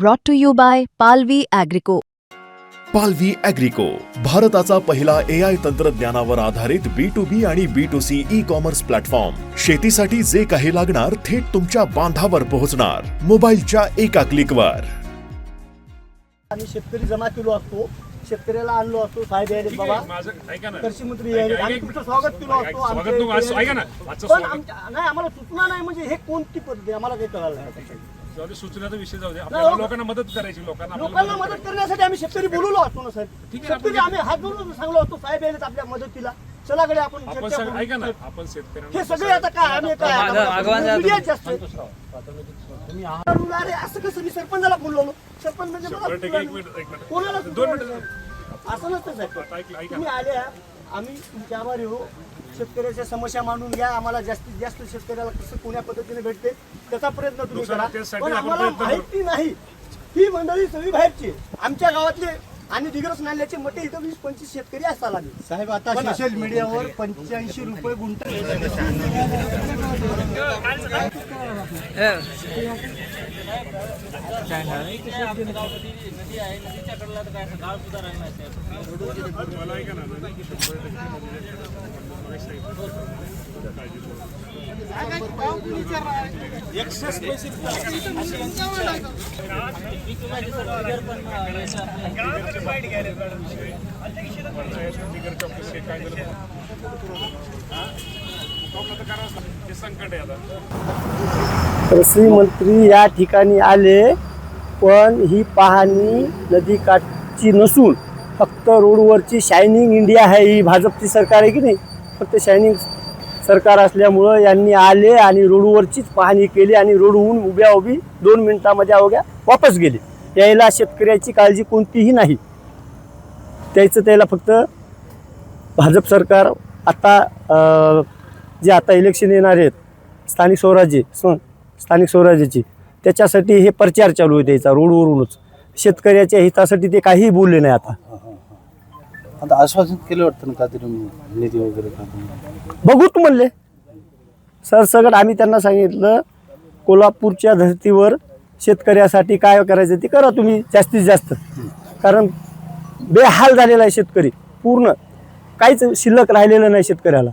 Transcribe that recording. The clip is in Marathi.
brought to you by Palvi Agrico. पालवी अॅग्रिको भारताचा पहिला ए आय तंत्रज्ञानावर आधारित बी टू बी आणि B to C e commerce platform शेतीसाठी जे काही लागणार थेट तुमच्या बांधावर पोहोचणार. मोबाईलच्या एका क्लिकवर आम्ही शेतकरी जमा केलो असतो. शेतकऱ्याला आणलो असतो. साहेब यायले बाबा. कृषी मंत्री यायले आम्ही एक तुमचं. स्वागत केलो असतो. आमच्या पण आमच्या- नाही आम्हाला सूचना नाही म्हणजे हे कोणती पद्धत आहे? आम्हाला काही कळालं नाही. जाऊ सूचनेचा विषय जाऊ दे. आपल्याला हो. लोकांना मदत करायची लोकांना मदत करण्यासाठी आम्ही शेतकरी बोलवलो असतो ना साहेब. ठीक आहे, शेतकरी आपण- आम्ही हात जोडून सांगलो असतो साहेब यायलेत आपल्या मदतीला. चला कडे आपण आपण चर्चा सगळं करू. ऐका ना आपण शेतकऱ्यांना हे सगळे आता काय आम्ही काय आता जास्त आहे. अरे असं कसं मी सरपंचाला बोलवलो सरपंच म्हणजे मला शंभर टक्के एक मिनिट एक कोणाला दोन मिनिट. असं नसतं साहेब. ऐक- तुम्ही आले आम्ही तुमच्या आभारी हो शेतकऱ्याच्या समस्या मांडून घ्या आम्हाला जास्तीत जास्त शेतकऱ्याला कसं कोण्या पद्धतीने भेटते त्याचा प्रयत्न तुम्ही करा पण आम्हाला. माहिती नाही ही मंडळी सगळी बाहेरची. आमच्या गावातले आणि दिग्रस नाल्याचे मटे इथं वीस पंचवीस शेतकरी असतात आम्ही साहेब आता सोशल मीडियावर पंच्याऐंशी रुपये गुंठ कृषी मंत्री या ठिकाणी आले पण ही पाहणी नदीकाठची नसून फक्त रोडवरची शायनिंग इंडिया आहे ही भाजपची सरकार आहे की नाही? फक्त शायनिंग सरकार असल्यामुळं यांनी आले आणि रोडवरचीच पाहणी केली आणि रोडहून उभ्या उभी दोन मिनिटामध्ये अवघ्या वापस गेले. यायला शेतकऱ्याची काळजी कोणतीही नाही. त्याचं त्याला फक्त भाजप सरकार आता जे आता इलेक्शन येणार आहेत स्थानिक स्वराज्य स स्थानिक स्वराज्याची त्याच्यासाठी हे प्रचार चालू आहे त्याचा रोडवरूनच. शेतकऱ्याच्या हितासाठी ते काहीही बोलले नाही आता. आता आश्वासन केलं वाटतं ना काहीतरी निधी वगैरे का बघूत म्हणले. सरसगट आम्ही त्यांना सांगितलं कोल्हापूरच्या धर्तीवर शेतकऱ्यासाठी काय करायचं ते करा तुम्ही जास्तीत जास्त. कारण बेहाल झालेला आहे शेतकरी पूर्ण. काहीच शिल्लक राहिलेलं नाही शेतकऱ्याला.